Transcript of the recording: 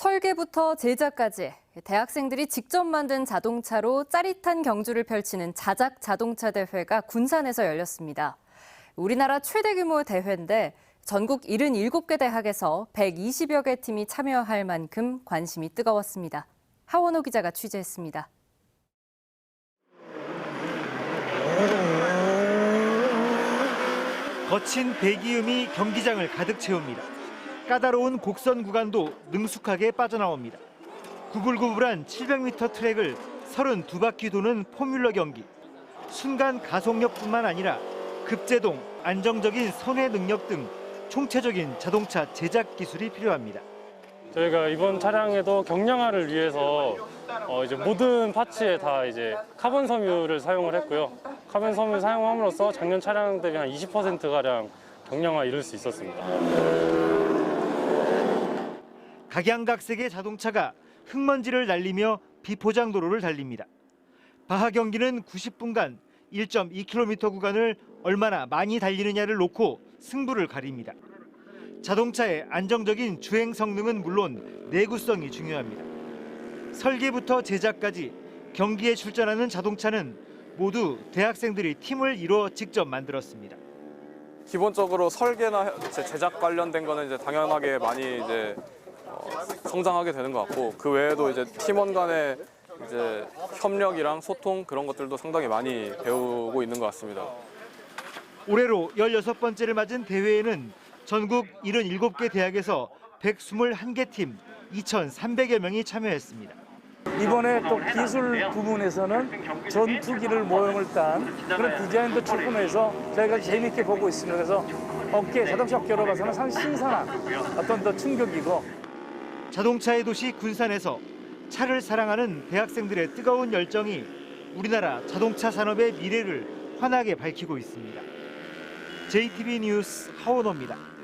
설계부터 제작까지 대학생들이 직접 만든 자동차로 짜릿한 경주를 펼치는 자작 자동차 대회가 군산에서 열렸습니다. 우리나라 최대 규모 대회인데 전국 77개 대학에서 120여 개 팀이 참여할 만큼 관심이 뜨거웠습니다. 하원호 기자가 취재했습니다. 거친 배기음이 경기장을 가득 채웁니다. 까다로운 곡선 구간도 능숙하게 빠져나옵니다. 구불구불한 700m 트랙을 32바퀴 도는 포뮬러 경기. 순간 가속력뿐만 아니라 급제동, 안정적인 선회 능력 등 총체적인 자동차 제작 기술이 필요합니다. 저희가 이번 차량에도 경량화를 위해서 어 이제 모든 파츠에 다 이제 카본 섬유를 사용을 했고요. 카본 섬유 사용함으로써 작년 차량 대비 한 20% 가량 경량화 이룰 수 있었습니다. 각양각색의 자동차가 흙먼지를 날리며 비포장 도로를 달립니다. 바하 경기는 90분간 1.2km 구간을 얼마나 많이 달리느냐를 놓고 승부를 가립니다. 자동차의 안정적인 주행 성능은 물론 내구성이 중요합니다. 설계부터 제작까지 경기에 출전하는 자동차는 모두 대학생들이 팀을 이뤄 직접 만들었습니다. 기본적으로 설계나 제작 관련된 거는 이제 당연하게 많이 이제 어, 성장하게 되는 것 같고 그 외에도 이제 팀원 간의 이제 협력이랑 소통 그런 것들도 상당히 많이 배우고 있는 것 같습니다. 올해로 16번째를 맞은 대회에는 전국 77개 대학에서 121개 팀 2,300여 명이 참여했습니다. 이번에 또 기술 부분에서는 전투기를 모형을 딴 그런 디자인도 출품해서 저희가 재미있게 보고 있습니다. 그래서 업계, 자동차 업계로 봐서는 상당히 신선한 어떤 더 충격이고 자동차의 도시 군산에서 차를 사랑하는 대학생들의 뜨거운 열정이 우리나라 자동차 산업의 미래를 환하게 밝히고 있습니다. JTB 뉴스 하원호입니다.